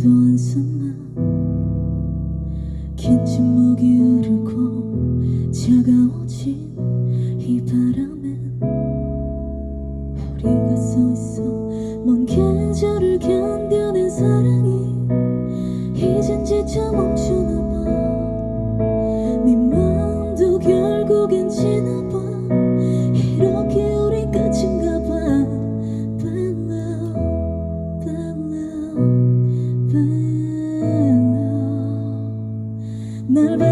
또 한숨만 긴 침묵이 흐르고 차가워진 이 바람엔 우리가 서 있어 먼 계절을 견뎌낸 사랑이 이젠 지쳐 멈추나 봐. never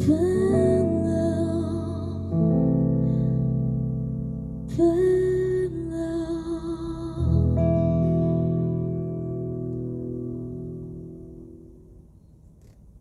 分